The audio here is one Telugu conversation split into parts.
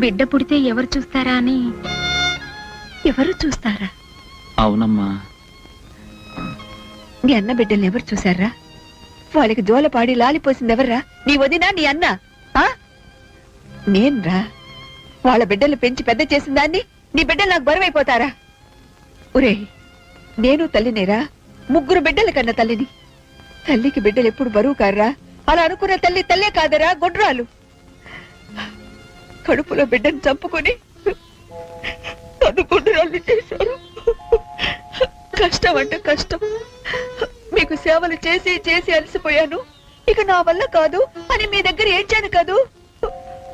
బిడ్డ పుడితే ఎవరు చూస్తారా అని? ఎవరు చూస్తారా? అవునమ్మా. నీ అన్న బిడ్డల్ని ఎవరు చూసారా వాళ్ళకి జోలపాడి లాలిపోసింది ఎవర్రా? నీ వదినా నీ అన్న? ఆ? నేన్రా? వాళ్ళ బిడ్డలు పెంచి పెద్ద చేసిన దాన్ని నీ బిడ్డలు నాకు బరువైపోతారా? ఒరే నేను తల్లినేరా? ముగ్గురు బిడ్డల కన్న తల్లిని. తల్లికి బిడ్డలు ఎప్పుడు బరువు కారా అలా అనుకున్న తల్లి తల్లే కాదరా గొడ్రాలు. కడుపులో బిడ్డను చంపుకొని నన్ను చేశారు. కష్టం అంటే కష్టం. మీకు సేవలు చేసి చేసి అలసిపోయాను. ఇక నా వల్ల కాదు. అని మీ దగ్గర ఏడ్చాను కాదు.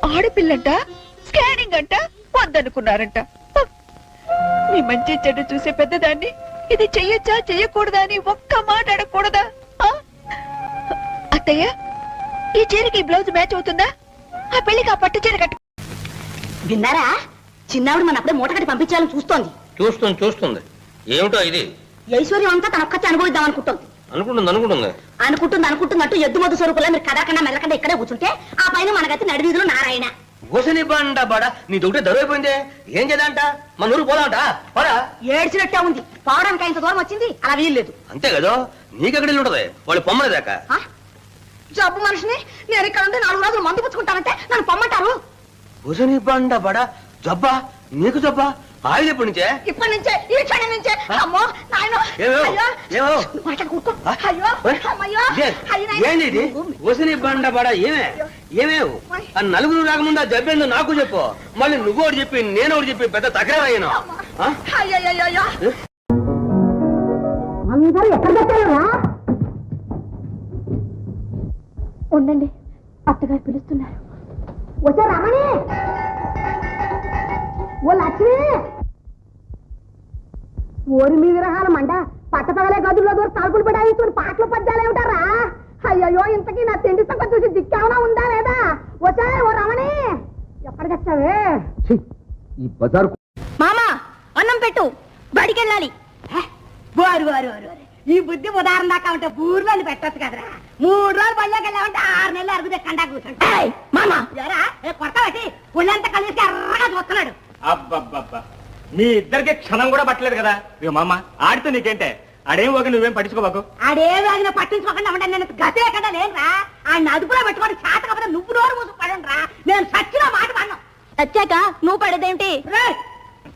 ఆడపిల్లంట స్కానింగ్ అంట వద్దనుకున్నారంట మీ మంచి చెడు చూసే పెద్దదాన్ని ఇది చెయ్యొచ్చా చెయ్యకూడదా అని ఒక్క మాట అడగకూడదా? ఆ? అత్తయ్య ఈ చీరకి బ్లౌజ్ మ్యాచ్ అవుతుందా? ఆ పెళ్ళికి ఆ పట్టు చీర కట్టు విన్నారా? చిన్నావిడ మన అప్పుడే మూట కట్టి పంపించాలని చూస్తోంది. చూస్తుంది చూస్తుంది. ఏమిటో ఇది? ఐశ్వర్యం అంతా తన ఒక్కచ్చి అనుభవిద్దాం అనుకుంటోంది. అనుకుంటుంది అనుకుంటుంది. అనుకుంటుంది అనుకుంటున్నట్టు ఎద్దు మొద్దు స్వరూపులా మీరు కదాకన్నా మెల్లకుండా ఇక్కడే కూర్చుంటే ఆ పైన మనగతి నడివీధులు నారాయణ. ఊసని బండ బడ నీ దొరికితే దొరైపోయిందే ఏం చేద్దాంట? మన ఊరు పోదాంట పడా ఏడ్చినట్టే ఉంది. పోవడానికి ఇంత దూరం వచ్చింది అలా వీల్లేదు. అంతే కదా? నీకెక్కడ ఇల్లు ఉంటది? వాళ్ళు పొమ్మని దాకా. ఆ? జబ్బు మనిషిని నేను ఇక్కడ ఉంటే నాలుగు రోజులు మందు పుచ్చుకుంటానంటే నన్ను పొమ్మంటారు? ఊసని బండ బడ జబ్బా? నీకు జబ్బా? ఆయుధ ఎప్పటి నుంచే? ఇప్పటి నుంచే ఈ క్షణం నుంచే. అమ్మో నాయన. ఏమో? ఏమో? కూర్చో ఆ? అయ్యో ఓయ్? అమ్మయ్యో. ఇదే, అయ్య నాయనా. ఏంది ఇది ఊసని బండ బడ ఏమే? ఏమేవు ఆ నలుగురు రాకముందు ఆ జబ్బేందో నాకు చెప్పు. మళ్ళీ నువ్వు ఒకటి చెప్పి నేను ఒకటి చెప్పి పెద్ద తక్రారు అయ్యాను. ఆ? అయ్యయ్యయ్యయ్యో. అందరూ ఎక్కడ పెట్టారా ఉండండి అత్తగారు పిలుస్తున్నారు. వచ్చే రమణి ఓ లక్ష్మి! ఓరి మీ విరహాల మండ పట్టపగలే గదుల్లో దూరం తలుపులు పడాయించుకుని పాటలు పద్యాలు ఏమిటారా అయ్యయ్యో ఇంతకీ నా తిండి సంగతి చూసి దిక్కేమన్నా ఉందా లేదా? వచ్చే ఓ రమణి ఎక్కడికి వచ్చావే? ఈ బజార్ మామా అన్నం పెట్టు బడికెళ్ళాలి. వారు వారు వారు వారు. ఈ బుద్ధి ఉదాహరణ దాకా ఉంటే ఊర్లో పెట్టచ్చు కదరా. మూడు రోజులు పళ్ళకి వెళ్ళామంటే ఆరు నెలలు అరుగుదే కండా కూర్చుంటా. మామా. పెట్టి ఒళ్ళంతా కలిసి ఎర్రగా చూస్తున్నాడు. అబ్బబ్బబ్బా. మీ ఇద్దరికి క్షణం కూడా పట్టలేదు కదా? ఇక మామ ఆడితే నీకేంటే? ఆడేం ఒక నువ్వేం పట్టించుకోబాకు ఆడేవి ఆయన పట్టించుకోకుండా నేను గతి లేకుండా లేనురా. ఆయన అదుపులో పెట్టుకొని చేత కాకపోతే నువ్వు నోరు మూసుకు రా నేను సచ్చిన మాట పడినా వచ్చాక నువ్వు పడేదేమిటి?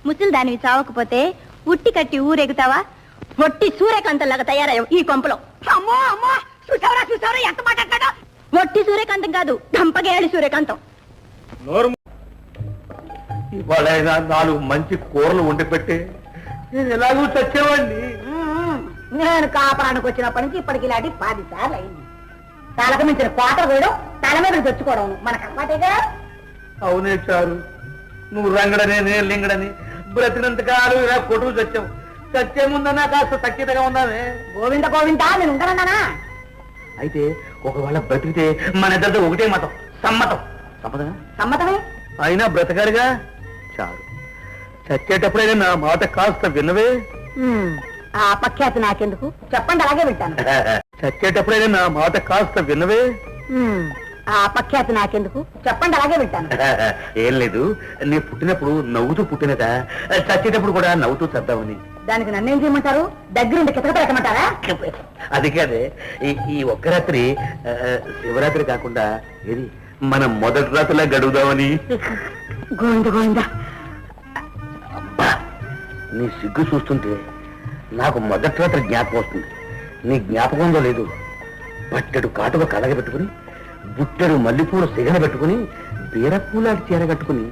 ముసలి దానివి చావకపోతే ఉట్టి కట్టి ఊరెగుతావా? ఒట్టి సూర్యకాంతంలాగా తయారయ్యావు ఈ కొంపలో. అమ్మో అమ్మో! చూసావరా చూసావరా ఎంత మాట్లాడతాడో? ఒట్టి సూర్యకాంతం కాదు దంపగేయాలి సూర్యకాంతం. నోరు మూ- ఇవాళ నాలుగు మంచి కూరలు వండి పెట్టి. నేను ఎలాగూ చచ్చేవాడిని నేను కాపురానికి వచ్చినప్పటి నుంచి ఇప్పటికి ఇలాంటి పది సార్లు అయింది. తలకు మించిన కోట వేయడం తల మీద తెచ్చుకోవడం మనకు అలవాటేగా అవునే చారు. నువ్వు రంగడని నేను లింగడని. బ్రతినంత కాలం ఇలా కొట్టుకు చచ్చావు. చచ్చే ముందన్నా కాస్త తక్కితగా ఉన్నావే. గోవింద గోవింద నేను ఉండనన్నానా? అయితే ఒకవేళ బ్రతికితే మన ఇద్దరితో ఒకటే మతం సమ్మతం. సమ్మతమే? సమ్మతమే? అయినా బ్రతకాలిగా? చారు చచ్చేటప్పుడైనా నా మాట కాస్త విన్నవే? ఆ అపఖ్యాతి నాకెందుకు? చెప్పండి అలాగే వింటాను. చచ్చేటప్పుడైనా నా మాట కాస్త విన్నవే? ఆ అపఖ్యాతి నాకెందుకు? చెప్పండి అలాగే వింటాను. ఏం లేదు నీ పుట్టినప్పుడు నవ్వుతూ పుట్టినట చచ్చేటప్పుడు కూడా నవ్వుతూ చద్దామని. దానికి నన్నేం చేయమంటారు? దగ్గరుండి కితక పెట్టమంటారా అది కాదే ఈ- ఈ ఒక్క రాత్రి ఆ, శివరాత్రి కాకుండా ఏది? మన మొదటి రాత్రిలా గడువుదామని. గోవింద గోవింద. అబ్బా నీ సిగ్గు చూస్తుంటే నాకు మొదటి రాత్రి జ్ఞాపకం వస్తుంది. నీ జ్ఞాపకం ఉందో లేదు. పట్టెడు కాటుక కలగ పెట్టుకుని బుట్టెడు మల్లెపూల సిగన పెట్టుకుని బీరపూలాంటి చీర కట్టుకుని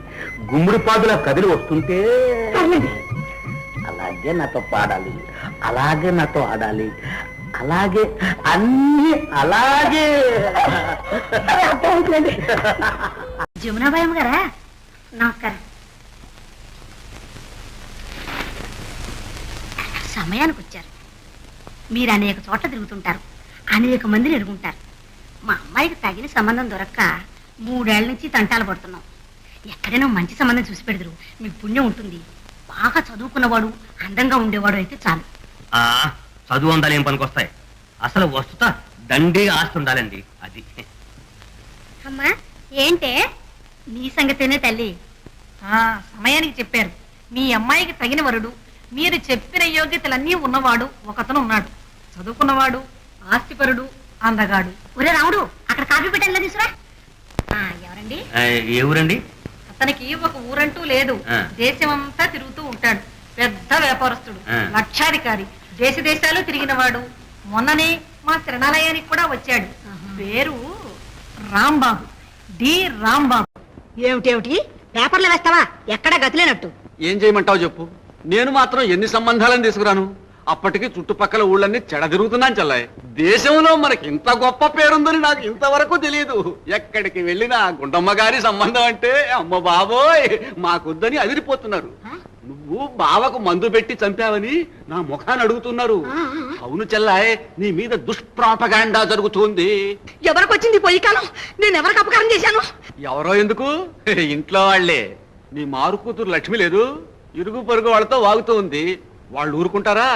గుమ్మడి పాదులా కదిలి వస్తుంటే అలాగే నాతో పాడాలి అలాగే నాతో ఆడాలి అలాగే అన్ని అలాగే. జమునాబాయమ్మ గారా? నమస్కారం సమయానికి వచ్చారు మీరు అనేక చోట్ల తిరుగుతుంటారు. అనేక మందిని ఎరుగుంటారు మా అమ్మాయికి తగిన సంబంధం దొరక్క మూడేళ్ళ నుంచి తంటాలు పడుతున్నాం. ఎక్కడైనా మంచి సంబంధం చూసి పెడదురు. మీకు పుణ్యం ఉంటుంది. బాగా చదువుకున్నవాడు అందంగా ఉండేవాడు అయితే చాలు. ఆ చదువు అందాలు ఏం పనికొస్తాయి? అసలు వస్తుత దండి ఆస్తి ఉండాలండి అది. అమ్మా ఏంటే? నీ సంగతేనే తల్లి. ఆ సమయానికి చెప్పారు. మీ అమ్మాయికి తగిన వరుడు మీరు చెప్పిన యోగ్యతలన్నీ ఉన్నవాడు ఒకతను ఉన్నాడు. చదువుకున్నవాడు ఆస్తిపరుడు అందగాడు. ఒరే రాముడు అక్కడ కాఫీ పెట్టాలి తీసురా ఆ, ఎవరండి? ఏ ఊరండి? అతనికి ఒక ఊరంటూ లేదు. ఆ. దేశమంతా తిరుగుతూ ఉంటాడు. పెద్ద వ్యాపారస్తుడు. లక్షాధికారి. దేశ దేశాలు తిరిగినవాడు. మొన్ననే మా శరణాలయానికి కూడా వచ్చాడు. పేరు రాంబాబు. డి. రాంబాబు. ఏమిటేమిటి? పేపర్లు వేస్తావా? ఎక్కడ గతిలేనట్టు. ఏం చేయమంటావు చెప్పు? నేను మాత్రం ఎన్ని సంబంధాలను తీసుకురాను? అప్పటికి చుట్టుపక్కల ఊళ్ళన్నీ చెడ తిరుగుతున్నాను చల్లాయ్. దేశంలో మనకి ఇంత గొప్ప పేరుందని నాకు ఇంతవరకు తెలియదు ఎక్కడికి వెళ్ళినా గుండమ్మ గారి సంబంధం అంటే అమ్మ బాబోయ్ మాకొద్దని అదిరిపోతున్నారు. నువ్వు బావకు మందు పెట్టి చంపావని నా ముఖాన్ని అడుగుతున్నారు. అవును చెల్లాయ్ నీ మీద దుష్ప్రాపగాండా జరుగుతుంది. ఎవరికొచ్చింది పొయ్యి కాలం? నేను ఎవరికి అపకారం చేశాను? ఎవరో ఎందుకు? ఇంట్లో వాళ్ళే. నీ మారు కూతురు లక్ష్మి లేదు. ఇరుగు పొరుగు వాళ్ళతో వాగుతూ ఉంది వాళ్ళు ఊరుకుంటారా?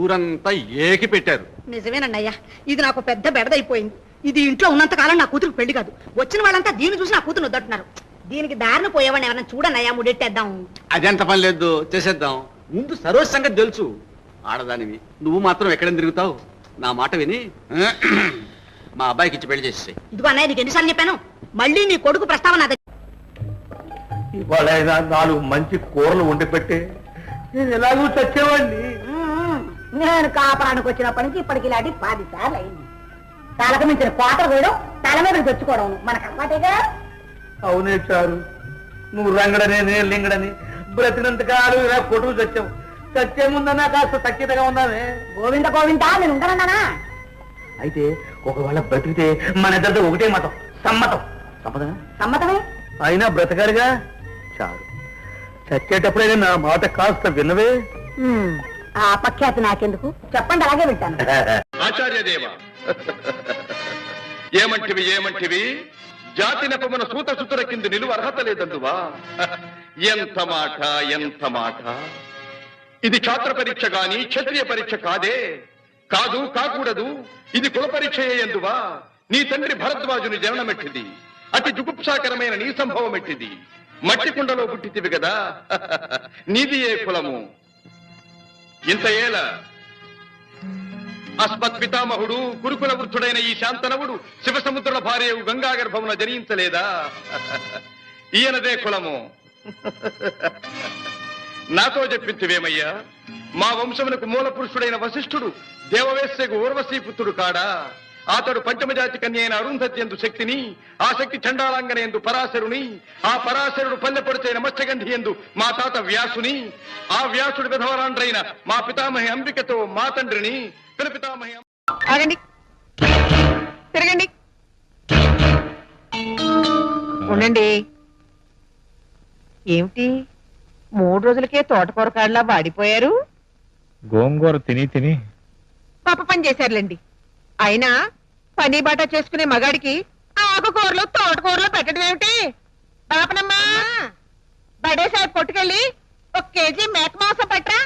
ఊరంతా ఏకి పెట్టారు. నిజమేనన్నయ్యా ఇది నాకు పెద్ద బెడదైపోయింది. ఇది ఇంట్లో ఉన్నంత కాలం నా కూతురు పెళ్ళి కాదు. వచ్చిన వాళ్ళంతా దీన్ని చూసి నా కూతురు వద్దంటున్నారు దీనికి దారిన పోయేవాడిని ఎవరైనా చూడన్నయ్యా ముడెట్టేద్దాం. అదెంత పని లేదు. చేసేద్దాం. ముందు సరోజ్ సంగతి తెలుసు. ఆడదానివి. నువ్వు మాత్రం ఎక్కడ తిరుగుతావు? నా మాట విని మా అబ్బాయికి ఇచ్చి పెళ్ళి చేసేసాయి. ఇదిగో అన్నయ్య నీకు ఎన్నిసార్లు చెప్పాను? మళ్ళీ నీ కొడుకు ప్రస్తావన నా దగ్గర ఇవాళ నాలుగు మంచి కూరలు వండి పెట్టి నేను ఎలాగూ చచ్చేవాడిని నేను కాపరానికి వచ్చినప్పటి నుంచి ఇప్పటికి ఇలాంటి పది సార్లు అయింది. తలకు మించిన కోటలు వేయడం తల మీద తెచ్చుకోవడం మనకు అలవాటేగా అవునే చారు. నువ్వు రంగడని నేను లింగడని. బ్రతినంత కాలు ఇలా కొట్టుకు చచ్చావు చచ్చే ముందన్నా కాస్త తక్కితగా ఉన్నావే గోవింద గోవింద నేను ఉండనన్నానా? అయితే ఒకవేళ బ్రతికితే మన ఇద్దరితో ఒకటే మతం సమ్మతం. సమ్మతమే? సమ్మతమే? అయినా బ్రతకాలిగా? చారు. చచ్చేటప్పుడైనా నా మాట కాస్త విన్నవే? ఉమ్, ఆ అపఖ్యాతి నాకెందుకు? చెప్పండి అలాగే వింటాను. ఆచార్యదేవ. ఏమంటివి ఏమంటివి? జాతి నెపమున సూత సుతుర కింద నిలువ అర్హత లేదందువా? ఎంత మాట ఎంత మాట. ఇది ఛాత్ర పరీక్ష గాని క్షత్రియ పరీక్ష కాదే. కాదు కాకూడదు. ఇది కుల పరీక్షయే ఎందువా? నీ తండ్రి భరద్వాజుని జననమెట్టిది. అతి జుగుప్సాకరమైన నీ సంభవం ఎట్టిది మట్టి కుండలో పుట్టితివి కదా నీది ఏ కులము? ఇంత ఏల అస్మత్ పితామహుడు గురుకుల వృద్ధుడైన ఈ శాంతనవుడు శివసముద్రుల భార్య గంగా గర్భమున జనించలేదా? ఈయనదే కులము. నాతో చెప్పించువేమయ్యా మా వంశమునకు మూల పురుషుడైన వశిష్ఠుడు దేవవేశ్యకు ఊర్వశీపుత్రుడు కాడా? అతడు పంచమజాతి కన్య అయిన అరుంధతి ఎందు శక్తిని ఆ శక్తి చండాలంగన ఎందు పరాశరుని ఆ పరాశరుడు పల్లెపడిచైన మత్స్యగంధి ఎందు మా తాత వ్యాసుని ఆ వ్యాసుడు విధవరాండ్రైన మా పితామహి అంబికతో మా తండ్రిని పితామహి ఆగండి. తిరగండి. ఉండండి. ఏమిటి? మూడు రోజులకే తోటకూర కాడలా వాడిపోయారు? గోంగూర తిని తిని పాప పని చేశారులేండి. అయినా పని బాట చేసుకునే మగాడికి ఆకుకూరలు తోటకూరలు పెట్టడం ఏమిటి? పాపనమ్మా బడేసారి కొట్టుకెళ్ళి ఒక కేజీ మేక మాంసం పట్టరా.